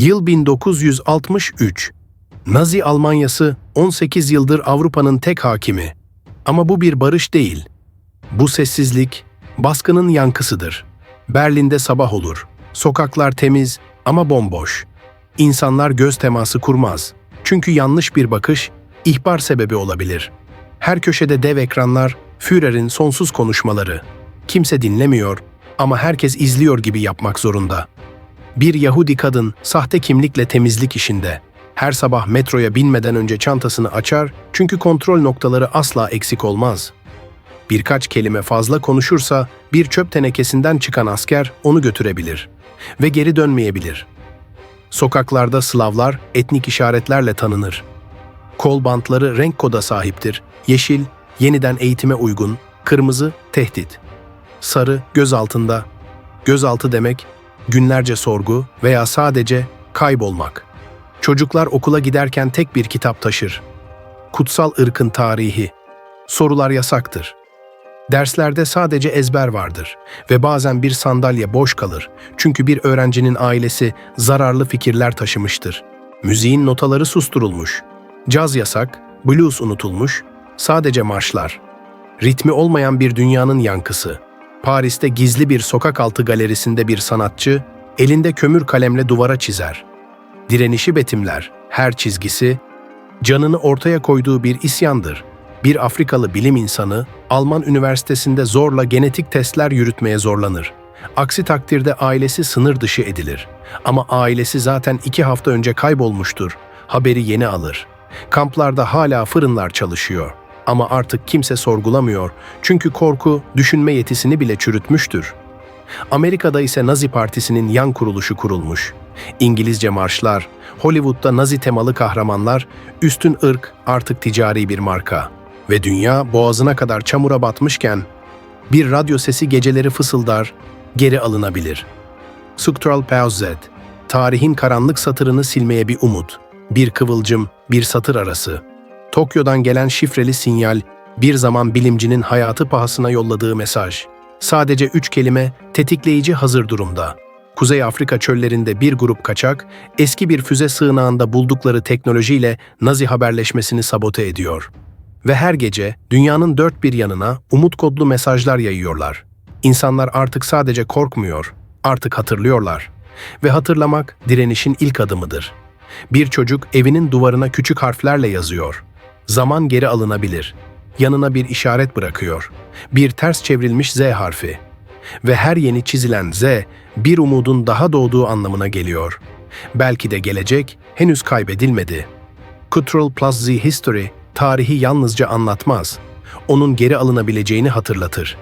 Yıl 1963. Nazi Almanyası 18 yıldır Avrupa'nın tek hakimi. Ama bu bir barış değil. Bu sessizlik baskının yankısıdır. Berlin'de sabah olur. Sokaklar temiz ama bomboş. İnsanlar göz teması kurmaz. Çünkü yanlış bir bakış ihbar sebebi olabilir. Her köşede dev ekranlar, Führer'in sonsuz konuşmaları. Kimse dinlemiyor ama herkes izliyor gibi yapmak zorunda. Bir Yahudi kadın sahte kimlikle temizlik işinde. Her sabah metroya binmeden önce çantasını açar çünkü kontrol noktaları asla eksik olmaz. Birkaç kelime fazla konuşursa bir çöp tenekesinden çıkan asker onu götürebilir ve geri dönmeyebilir. Sokaklarda Slavlar etnik işaretlerle tanınır. Kol bantları renk koda sahiptir. Yeşil, yeniden eğitime uygun, kırmızı, tehdit. Sarı, göz altında. Gözaltı demek, günlerce sorgu veya sadece kaybolmak. Çocuklar okula giderken tek bir kitap taşır. Kutsal ırkın tarihi. Sorular yasaktır. Derslerde sadece ezber vardır ve bazen bir sandalye boş kalır çünkü bir öğrencinin ailesi zararlı fikirler taşımıştır. Müziğin notaları susturulmuş. Caz yasak, blues unutulmuş, sadece marşlar. Ritmi olmayan bir dünyanın yankısı. Paris'te gizli bir sokak altı galerisinde bir sanatçı elinde kömür kalemle duvara çizer. Direnişi betimler, her çizgisi canını ortaya koyduğu bir isyandır. Bir Afrikalı bilim insanı Alman üniversitesinde zorla genetik testler yürütmeye zorlanır. Aksi takdirde ailesi sınır dışı edilir. Ama ailesi zaten iki hafta önce kaybolmuştur. Haberi yeni alır. Kamplarda hala fırınlar çalışıyor. Ama artık kimse sorgulamıyor. Çünkü korku düşünme yetisini bile çürütmüştür. Amerika'da ise Nazi Partisi'nin yan kuruluşu kurulmuş. İngilizce marşlar, Hollywood'da Nazi temalı kahramanlar, üstün ırk artık ticari bir marka. Ve dünya boğazına kadar çamura batmışken, bir radyo sesi geceleri fısıldar, geri alınabilir. Structural Pause tarihin karanlık satırını silmeye bir umut, bir kıvılcım, bir satır arası. Tokyo'dan gelen şifreli sinyal, bir zaman bilimcinin hayatı pahasına yolladığı mesaj. Sadece üç kelime, tetikleyici hazır durumda. Kuzey Afrika çöllerinde bir grup kaçak, eski bir füze sığınağında buldukları teknolojiyle Nazi haberleşmesini sabote ediyor. Ve her gece dünyanın dört bir yanına umut kodlu mesajlar yayıyorlar. İnsanlar artık sadece korkmuyor, artık hatırlıyorlar. Ve hatırlamak direnişin ilk adımıdır. Bir çocuk evinin duvarına küçük harflerle yazıyor. Zaman geri alınabilir. Yanına bir işaret bırakıyor. Bir ters çevrilmiş Z harfi. Ve her yeni çizilen Z, bir umudun daha doğduğu anlamına geliyor. Belki de gelecek henüz kaybedilmedi. Cultural Plus Z History, tarihi yalnızca anlatmaz. Onun geri alınabileceğini hatırlatır.